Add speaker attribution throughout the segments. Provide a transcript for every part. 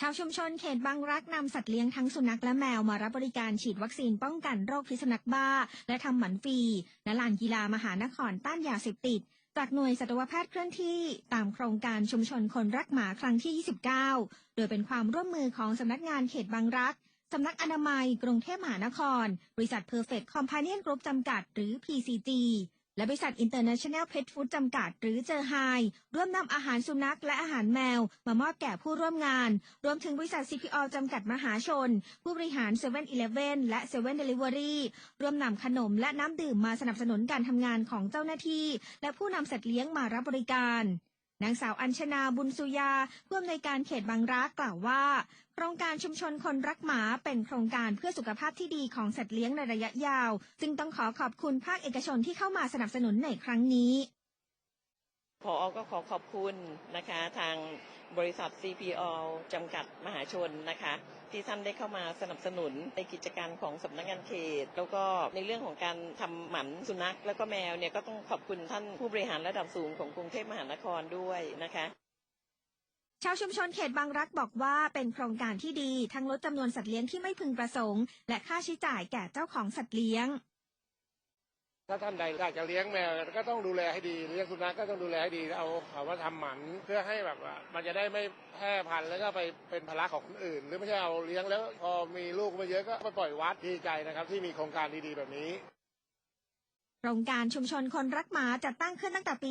Speaker 1: ชาวชุมชนเขตบางรักนำสัตว์เลี้ยงทั้งสุนัขและแมวมารับบริการฉีดวัคซีนป้องกันโรคพิษสุนัขบ้า และทำหมันฟรีณลานกีฬามหานครต้านยาเสพติด จากหน่วยสัตวแพทย์เคลื่อนที่ตามโครงการชุมชนคนรักหมาครั้งที่ 29 โดยเป็นความร่วมมือของสำนักงานเขตบางรักสำนักอนามัย กรุงเทพมหานคร บริษัท Perfect Companion Group จำกัด หรือ PCG และบริษัท International Pet Food จำกัด หรือเจอไฮร่วมนำอาหารสุนัขและอาหารแมว มามอบแก่ผู้ร่วมงาน รวมถึงบริษัท CPO จำกัดมหาชน ผู้บริหาร7 e เ e ่ e อและ7 Delivery ร่วมนำขนมและน้ำดื่มมาสนับสนุนการทำงานของเจ้าหน้าที่ และผู้นำสัตว์เลี้ยงมารับบริการ นางสาวอัญชนาบุญสุยาผู้อำนวยการเขตบางรักกล่าวว่า โครงการชุมชนคนรักหมาเป็นโครงการเพื่อสุขภาพที่ดีของสัตว์เลี้ยงในระยะยาวจึงต้องขอขอบคุณภาคเอกชนที่เข้ามาสนับสนุนในครั้งนี้
Speaker 2: พอก็ขอขอบคุณนะคะทาง บริษัท CPO จำกัดมหาชนนะคะ ที่ท่านได้เข้ามาสนับสนุนในกิจการของสำนักงานเขต แล้วก็ในเรื่องของการทำหมันสุนัข แล้วก็แมวเนี่ยก็ต้องขอบคุณท่านผู้บริหารระดับสูงของกรุงเทพมหานครด้วยนะคะ
Speaker 1: ชาวชุมชนเขตบางรักบอกว่าเป็นโครงการที่ดีทั้งลดจำนวนสัตว์เลี้ยงที่ไม่พึงประสงค์ และค่าใช้จ่ายแก่เจ้าของสัตว์เลี้ยง
Speaker 3: ถ้าท่านใดอยากจะเลี้ยงแมวก็ต้องดูแลให้ดีเลี้ยงสุนัขก็ต้องดูแลให้ดีเอาเขามาทำหมันเพื่อให้แบบว่ามันจะได้ไม่แพร่พันธุ์แล้วก็ไปเป็นภาระของคนอื่น หรือไม่ใช่เอาเลี้ยงแล้วพอมีลูกมาเยอะก็ไปปล่อยวัดดีใจนะครับที่มีโครงการดีๆแบบนี้
Speaker 1: โครงการชุมชนคนรักหมาจัดตั้งขึ้นตั้งแต่ปี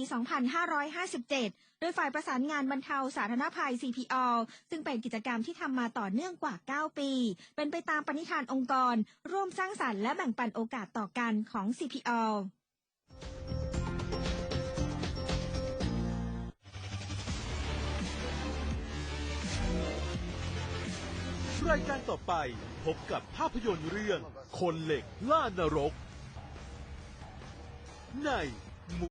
Speaker 1: 2557 โดยฝ่ายประสานงานบรรเทาสาธารณภัย CPO ซึ่งเป็นกิจกรรมที่ทำมาต่อเนื่องกว่า 9 ปี เป็นไปตามปณิธานองค์กร ร่วมสร้างสรรค์และแบ่งปันโอกาสต่อกันของ CPO
Speaker 4: รายการต่อไปพบกับภาพยนตร์เรื่อง คนเหล็กล่านรก ใน